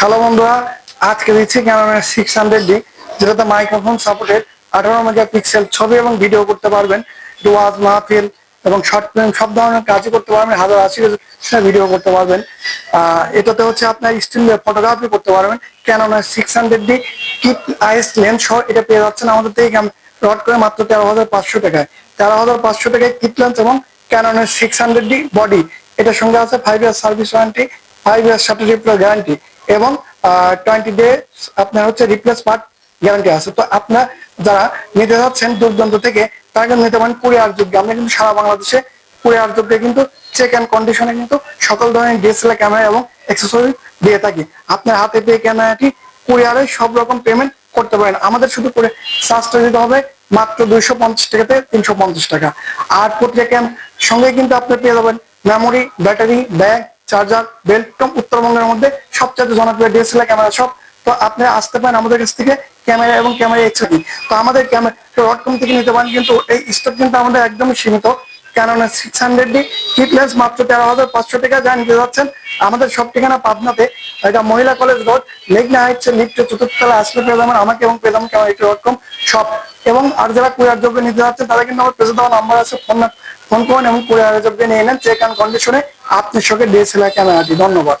Hello বন্ধুরা, আজকে দিচ্ছি ক্যানোনের সিক্স হান্ড্রেড ডি যেটাতে মাইক্রোফোন সাপোর্টেড আঠারো মেগাপিক্সেল ছবি এবং ভিডিও করতে পারবেন। ওয়াজ মাহফিল এবং শর্ট ফিল্ম সব ধরনের কাজই করতে পারবেন, হাজার আশি ভিডিও করতে পারবেন। এটাতে হচ্ছে আপনার স্টিল ফটোগ্রাফি করতে পারবেন। ক্যানোনের সিক্স হান্ড্রেড ডি কিট আইস লেন্স সহ এটা পেয়ে যাচ্ছেন আমাদের থেকে। রড করে মাত্র তেরো হাজার পাঁচশো টাকায়। তেরো হাজার পাঁচশো টাকায় কিট লেন্স এবং ক্যানোনের সিক্স হান্ড্রেড ডি বডি এটার সঙ্গে আছে five year service warranty five year certificate guarantee এবং টোয়েন্টি ডে আপনার হচ্ছে রিপ্লেস পার্ট গ্যারান্টি আছে। তো আপনার যারা নিতে যাচ্ছেন দূর দূরান্ত থেকে, তারা কিন্তু নিতে পারেন কুরিয়ার যোগ্য। আমরা কিন্তু সারা বাংলাদেশে কুরিয়ার যোগ্যে কিন্তু চেক অ্যান্ড কন্ডিশনে কিন্তু সকল ধরনের ডিএসএলআর ক্যামেরা এবং অ্যাক্সেসরি দিয়ে থাকি। আপনার হাতে পেয়ে ক্যামেরাটি কুরিয়ারে সব রকম পেমেন্ট করতে পারেন। আমাদের শুধু করে চার্জটা দিতে হবে মাত্র দুইশো পঞ্চাশ টাকাতে তিনশো পঞ্চাশ টাকা। আর প্রত্যেক ক্যাম- সঙ্গে কিন্তু আপনি পেয়ে যাবেন memory battery bag charger, belt উত্তরবঙ্গের মধ্যে সবচেয়ে জনপ্রিয় ডিএসএলআর ক্যামেরা সব। তো আপনি আসতে পারেন আমাদের কাছ থেকে ক্যামেরা এবং ক্যামেরা এক্সপি তো আমাদের ক্যামেরা ডটকম থেকে নিতে পারেন, কিন্তু এই স্টক কিন্তু আমাদের একদমই সীমিত। কেননা সিক্স হান্ড্রেড ডি কিটলেস মাত্র তেরো হাজার পাঁচশো টাকা যা নিতে যাচ্ছেন। আমাদের সব ঠিকানা পাবনাতে। এটা মহিলা কলেজ রোড মেঘনা হাইটস লিফ্ট চতুর্থতলা আসলে পেয়ে যাবেন। আমাকে এবং পেয়ে যাবেন ক্যামেরা ডট কম সব এবং আর যারা কুরিয়ার যোগ্য নিতে যাচ্ছেন, তারা কিন্তু আমার পেজে দেওয়া নাম্বার আছে। ফোন ফোন করুন এবং কুরিয়ার যোগ্য নিয়ে নেন। চেক অ্যান্ড কন্ডিশনে আপনার সঙ্গে ডিএসএলআর ক্যামেরাটি ধন্যবাদ।